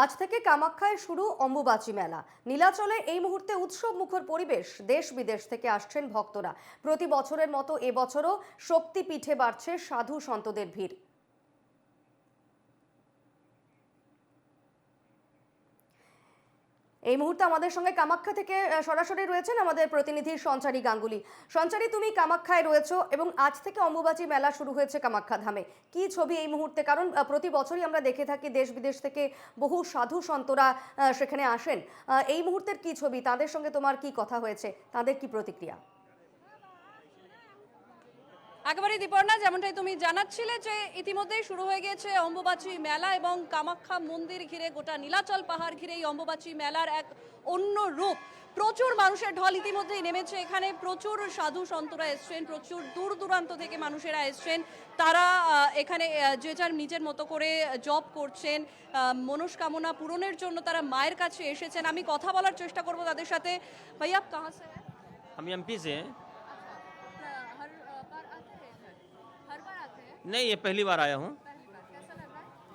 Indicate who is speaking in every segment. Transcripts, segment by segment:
Speaker 1: আজ থেকে কামাখ্যায় শুরু অম্বুবাচী মেলা। নীলাচলে এই মুহূর্তে উৎসব মুখর পরিবেশ। দেশ বিদেশ থেকে আসছেন ভক্তরা। প্রতি বছরের মতো এবছরও শক্তি পিঠে বাড়ছে সাধু সন্তদের ভিড়। এই মুহূর্তে আমাদের সঙ্গে কামাখ্যা থেকে সরাসরি রয়েছেন আমাদের প্রতিনিধি সঞ্চারী গাঙ্গুলি। সঞ্চারী, তুমি কামাখ্যায় রয়েছো এবং আজ থেকে অম্বুবাচী মেলা শুরু হয়েছে কামাখ্যা ধামে। কি ছবি এই মুহূর্তে? কারণ প্রতি বছরই আমরা দেখে থাকি দেশ বিদেশ থেকে বহু সাধু সন্তরা সেখানে আসেন। এই মুহূর্তের কি ছবি? তাদের সঙ্গে তোমার কি কথা হয়েছে? তাদের কি প্রতিক্রিয়া?
Speaker 2: একেবারে দীপর্ণা, যেমনটাই তুমি জানাচ্ছিলে যে ইতিমধ্যেই শুরু হয়ে গেছে অম্বুবাচী মেলা এবং কামাখ্যা মন্দির ঘিরে গোটা নীলাচল পাহাড় ঘিরে এই অম্বুবাচী মেলার এক অন্য রূপ। প্রচুর মানুষের ঢল ইতিমধ্যেই নেমেছে এখানে। প্রচুর সাধু সন্তরা এসছেন, প্রচুর দূর দূরান্ত থেকে মানুষেরা এসছেন। তারা এখানে যে যার নিজের মতো করে জব করছেন মনস্কামনা পূরণের জন্য তারা মায়ের কাছে এসেছেন। আমি কথা বলার চেষ্টা করব তাদের সাথে। ভাইয়া, কাহা সে? হ্যাঁ?
Speaker 3: हम नहीं ये पहली बार आया हूँ।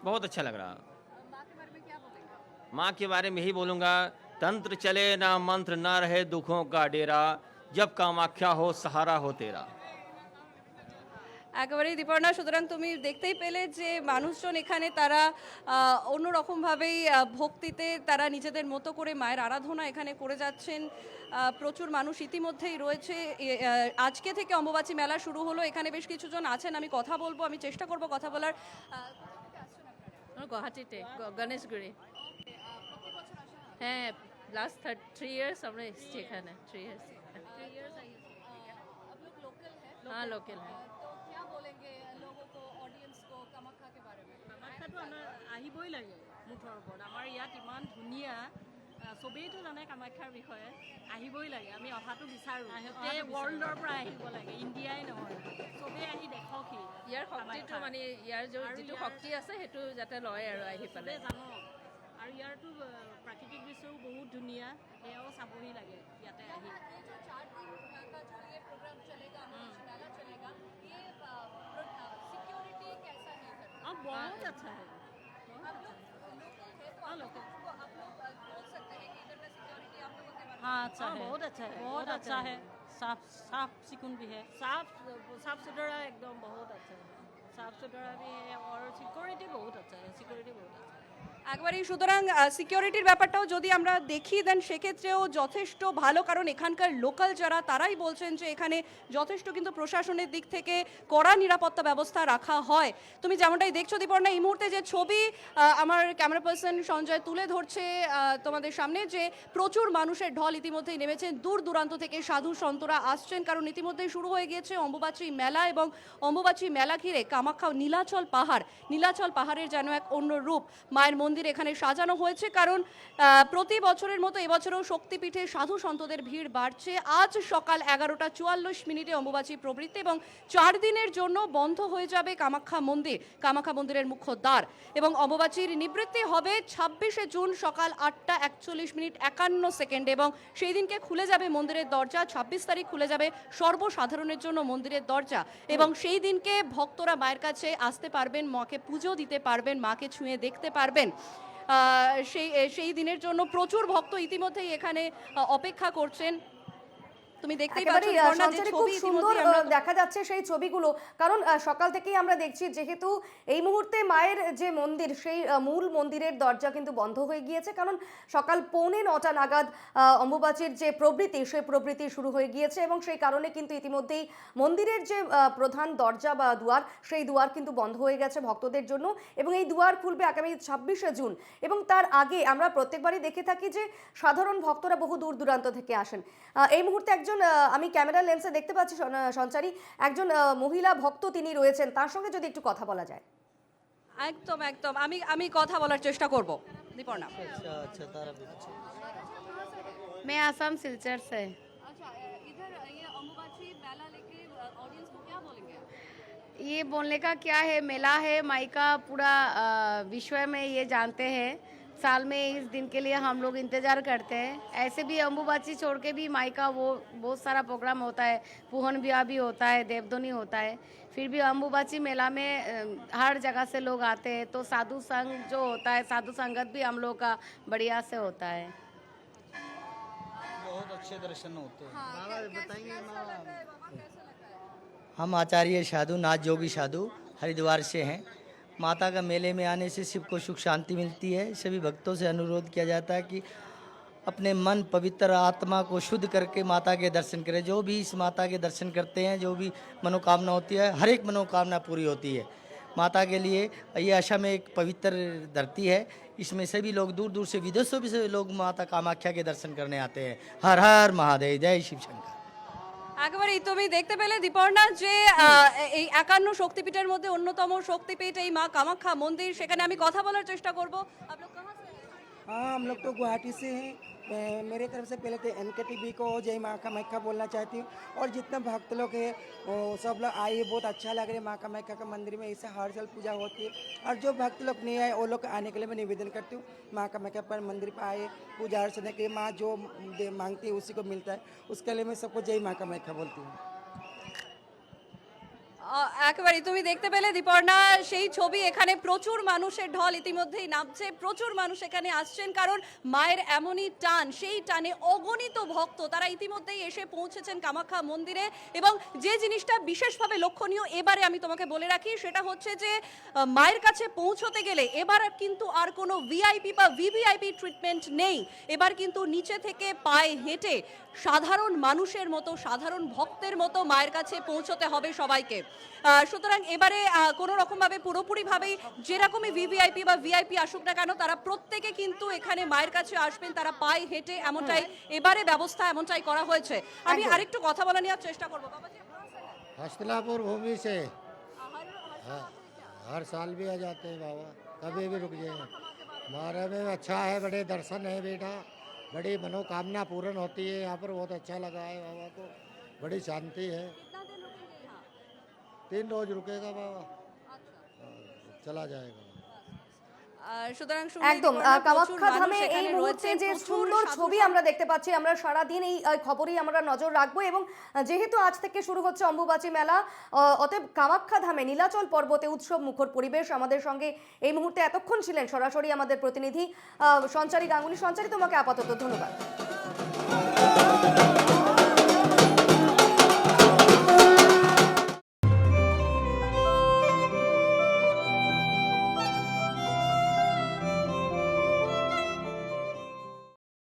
Speaker 3: बहुत अच्छा लग रहा।
Speaker 2: माँ के बारे में क्या
Speaker 3: माँ के बारे में यही बोलूँगा तंत्र चले ना मंत्र ना रहे दुखों का डेरा जब कामाख्या हो सहारा हो तेरा।
Speaker 2: একেবারেই দীপর্ণা সুতরাং তুমি দেখতেই পেলে যে মানুষজন এখানে তারা অন্যরকমভাবেই ভক্তিতে তারা নিজেদের মতো করে মায়ের আরাধনা এখানে করে যাচ্ছেন। প্রচুর মানুষ ইতিমধ্যেই রয়েছে। আজকে থেকে অম্বুবাচী মেলা শুরু হলো। এখানে বেশ কিছুজন আছেন আমি কথা বলব আমি চেষ্টা করব কথা বলার।
Speaker 4: গুয়াহাটিতে গণেশগুড়ি হ্যাঁ লাস্ট থ্রি ইয়ার্স আমরা এসেছি এখানে থ্রি ইয়ার্স হ্যাঁ? লোকেল হ্যাঁ।
Speaker 2: क्या बोलेंगे लोगों को ऑडियंस को कामाख्या के बारे में
Speaker 5: কামাখ্যাটো আমাৰ আহিবই লাগে মুঠৰ ওপৰত আমাৰ ইয়াত ইমান ধুনীয়া আহ, চবেইতো জানে কামাখ্যাৰ বিষয়ে আহিবই লাগে আমি অহাটো বিচাৰোঁ গোটেই ৱৰ্ল্ডৰ পৰা আহিব লাগে ইণ্ডিয়াই নহয় চবেই আহি দেখকহি
Speaker 4: ইয়াৰ শক্তিটো
Speaker 5: কামাখ্যা।
Speaker 4: মানে ইয়াৰ য-
Speaker 5: আৰু
Speaker 4: যিটো
Speaker 5: ইয়াৰ-
Speaker 4: শক্তি আছে সেইটো যাতে লয় আৰু আহি পেলাই
Speaker 5: চবেই জানক আৰু ইয়াৰতো আহ, প্ৰাকৃতিক দৃশ্যও বহুত ধুনীয়া সেয়াও চাবহি লাগে ইয়াতে আহি
Speaker 2: के अच्छा है। हाँ।
Speaker 5: अच्छा है बहुत अच्छा है। बहुत अच्छा है। साफ़ साफ़ सिकुन भी है। साफ़ साफ़ सुथरा एकदम बहुत अच्छा है। साफ़ सुथरा भी है और सिक्योरिटी बहुत अच्छा है। सिक्योरिटी बहुत अच्छा है।
Speaker 2: একবারেই, সুতরাং সিকিউরিটির ব্যাপারটাও যদি আমরা দেখি দেন সেক্ষেত্রেও যথেষ্ট ভালো। কারণ এখানকার লোকাল যারা, তারাই বলছেন যে এখানে যথেষ্ট কিন্তু প্রশাসনের দিক থেকে কড়া নিরাপত্তা ব্যবস্থা রাখা হয়। তুমি যেমনটাই দেখছ, দীপর্ণা, এই মুহূর্তে যে ছবি আমার ক্যামেরা পার্সন সঞ্জয় তুলে ধরছে তোমাদের সামনে যে প্রচুর মানুষের ঢল ইতিমধ্যেই নেমেছেন দূর দূরান্ত থেকে সাধু সন্তরা আসছেন। কারণ ইতিমধ্যেই শুরু হয়ে গিয়েছে অম্বুবাচী মেলা এবং অম্বুবাচী মেলা ঘিরে কামাখ্যা নীলাচল পাহাড়। নীলাচল পাহাড়ের যেন এক অন্য রূপ। মায়ের মন্দির এখানে সাজানো হয়েছে, কারণ প্রতি বছরের মতো এবছরেও শক্তিপীঠে সাধু সন্তদের ভিড় বাড়ছে। আজ সকাল এগারোটা চুয়াল্লিশ মিনিটে অম্বুবাচী প্রবৃত্তি এবং চার দিনের জন্য বন্ধ হয়ে যাবে কামাখ্যা মন্দির, কামাখ্যা মন্দিরের মুখ্য দ্বার। এবং অম্বুবাচীর নিবৃত্তি হবে ছাব্বিশে জুন সকাল আটটা একচল্লিশ মিনিট একান্ন সেকেন্ড এবং সেই দিনকে খুলে যাবে মন্দিরের দরজা, ছাব্বিশ তারিখ খুলে যাবে সর্বসাধারণের জন্য মন্দিরের দরজা। এবং সেই দিনকে ভক্তরা মায়ের কাছে আসতে পারবেন, মাকে পুজো দিতে পারবেন, মাকে ছুঁয়ে দেখতে পারবেন। সেই সেই দিনের জন্য প্রচুর ভক্ত ইতিমধ্যেই এখানে অপেক্ষা করছেন। তুমি দেখতেই পাচ্ছ
Speaker 1: খুব সুন্দর দেখা যাচ্ছে সেই ছবিগুলো। কারণ সকাল থেকেই আমরা দেখছি যেহেতু এই মুহূর্তে মায়ের যে মন্দির সেই মূল মন্দিরের দরজা কিন্তু বন্ধ হয়ে গিয়েছে। কারণ সকাল পৌনে নটা নাগাদ অম্বুবাচীর যে প্রবৃত্তি সেই প্রবৃত্তি শুরু হয়ে গিয়েছে এবং সেই কারণে কিন্তু ইতিমধ্যেই মন্দিরের যে প্রধান দরজা বা দুয়ার সেই দুয়ার কিন্তু বন্ধ হয়ে গেছে ভক্তদের জন্য এবং এই দুয়ার খুলবে আগামী ছাব্বিশে জুন। এবং তার আগে আমরা প্রত্যেকবারই দেখে থাকি যে সাধারণ ভক্তরা বহু দূর দূরান্ত থেকে আসেন। আহ, এই মুহূর্তে একজন আহ, আমি ক্যামেরা লেন্সে দেখতে পাচ্ছি সন- সঞ্চারী একজন আহ, মহিলা ভক্ত তিনি রয়েছেন তার সঙ্গে যদি একটু কথা বলা যায়
Speaker 2: একদম একদম আমি আমি কথা বলার চেষ্টা করব দীপর্ণা
Speaker 6: अच्छा अच्छा तारा भी अच्छा
Speaker 4: मैं आसाम सिलचर से
Speaker 2: अच्छा इधर ये अम्बुबाची मेला लेके ऑडियंस को क्या बोलेंगे
Speaker 4: ये बोलने का क्या है मेला है माई का पूरा अ, विश्व में ये जानते हैं
Speaker 6: साल में इस दिन के लिए हम लोग इंतज़ार करते हैं। ऐसे भी अम्बुबाची छोड़ के भी माई का वो बहुत सारा प्रोग्राम होता है। पूहन ब्याह भी होता है देवदोनी होता है। फिर भी अम्बुबाची मेला में हर जगह से लोग आते हैं। तो साधु संघ जो होता है साधु संगत भी हम लोग का बढ़िया से होता है।
Speaker 7: बहुत अच्छे दर्शन होते हैं? हम आचार्य साधु नाथ जोगी साधु हरिद्वार से हैं। माता का मेले में आने से शिव को सुख शांति मिलती है। सभी भक्तों से अनुरोध किया जाता है कि अपने मन पवित्र आत्मा को शुद्ध करके माता के दर्शन करें। जो भी इस माता के दर्शन करते हैं, जो भी मनोकामना होती है, हर एक मनोकामना पूरी होती है। माता के लिए ये आशा में एक पवित्र धरती है। इसमें सभी लोग दूर दूर से, विदेशों से लोग माता कामाख्या के दर्शन करने आते हैं। हर हर महादेव, जय शिव शंकर।
Speaker 2: একেবারেই তুমি দেখতে পেলে দীপর্ণা যে আহ, এই একান্ন শক্তিপীঠের মধ্যে অন্যতম শক্তিপীঠ এই মা কামাখ্যা মন্দির সেখানে আমি কথা বলার চেষ্টা করব আপ লোগ কাহা সে हैं?
Speaker 8: हाँ हम लोग तो गुवाहाटी से हैं मैं- मेरे तरफ़ से पहले तो एन के को जय माँ का मैका बोलना चाहती हूँ। और जितने भक्त लोग हैं सब लोग आए, बहुत अच्छा लग रहा है माँ का मैका का मंदिर में। ऐसे हर साल पूजा होती है। और जो भक्त लोग नहीं आए, वो लोग आने के लिए मैं निवेदन करती हूँ, माँ का मैका पर मंदिर पर आए, पूजा अर्चना के लिए। माँ जो मांगती है, उसी को मिलता है। उसके लिए मैं सबको जय माँ का मैका बोलती हूँ।
Speaker 2: আহ, একেবারেই। তুমি দেখতে পেলে দীপর্ণা সেই ছবি এখানে প্রচুর মানুষের ঢল ইতিমধ্যেই নামছে প্রচুর মানুষ এখানে আসছেন কারণ মায়ের এমনই টান সেই টানে অগণিত ভক্ত তারা ইতিমধ্যেই এসে পৌঁছেছেন কামাখ্যা মন্দিরে এবং যে জিনিসটা বিশেষভাবে লক্ষণীয় এবারে আমি তোমাকে বলে রাখি সেটা হচ্ছে যে মায়ের কাছে পৌঁছতে গেলে এবার কিন্তু আর কোনো ভিআইপি বা ভিভিআইপি ট্রিটমেন্ট নেই। এবার কিন্তু নিচে থেকে পায়ে হেঁটে সাধারণ মানুষের মতো সাধারণ ভক্তের মতো মায়ের কাছে পৌঁছতে হবে সবাইকে। সুতরাং এবারে আহ, কোনো রকমভাবে পুরোপুরিভাবেই যেরকমই ভিভিআইপি বা ভিআইপি আসুক না কেন তারা প্রত্যেকে কিন্তু এখানে মায়ের কাছে আসবেন তারা পায়ে হেঁটে এমনটাই এবারে ব্যবস্থা এমনটাই করা হয়েছে আমি আরেকটু কথা বলা নেওয়ার চেষ্টা করবো বাবাজি আপনারা আসেন?
Speaker 9: हस्तलापुर भूमि से हाँ, हर साल भी आ जाते हैं बाबा कभी भी रुक जाए हमारे में अच्छा है बड़े दर्शन है बेटा बड़ी मनोकामना पूर्ण होती है यहाँ पर बहुत अच्छा लगा है बाबा को बड़ी शांति है तीन रोज रुकेगा बाबा हाँ, चला जाएगा
Speaker 2: আহ, সুতরাং শুনলেই
Speaker 1: একদম
Speaker 2: দীপর্ণা,
Speaker 1: আহ,
Speaker 2: প্রচুর
Speaker 1: কামাখ্যা
Speaker 2: মানুষ
Speaker 1: ধামে এই
Speaker 2: এখানে
Speaker 1: মুহূর্তে
Speaker 2: রয়েছেন,
Speaker 1: যে
Speaker 2: প্রচুর
Speaker 1: সুন্দর
Speaker 2: সাধু
Speaker 1: ছবি
Speaker 2: সন্ত-
Speaker 1: আমরা দেখতে পাচ্ছি আমরা সারাদিন এই আহ, খবরেই আমরা নজর রাখবো এবং আহ, যেহেতু আজ থেকে শুরু হচ্ছে অম্বুবাচী মেলা আহ, অতএব কামাখ্যা ধামে নীলাচল পর্বতে উৎসব মুখর পরিবেশ আমাদের সঙ্গে এই মুহূর্তে এতক্ষণ ছিলেন সরাসরি আমাদের প্রতিনিধি আহ, সঞ্চারী গাঙ্গুলি সঞ্চারী তোমাকে আপাতত ধন্যবাদ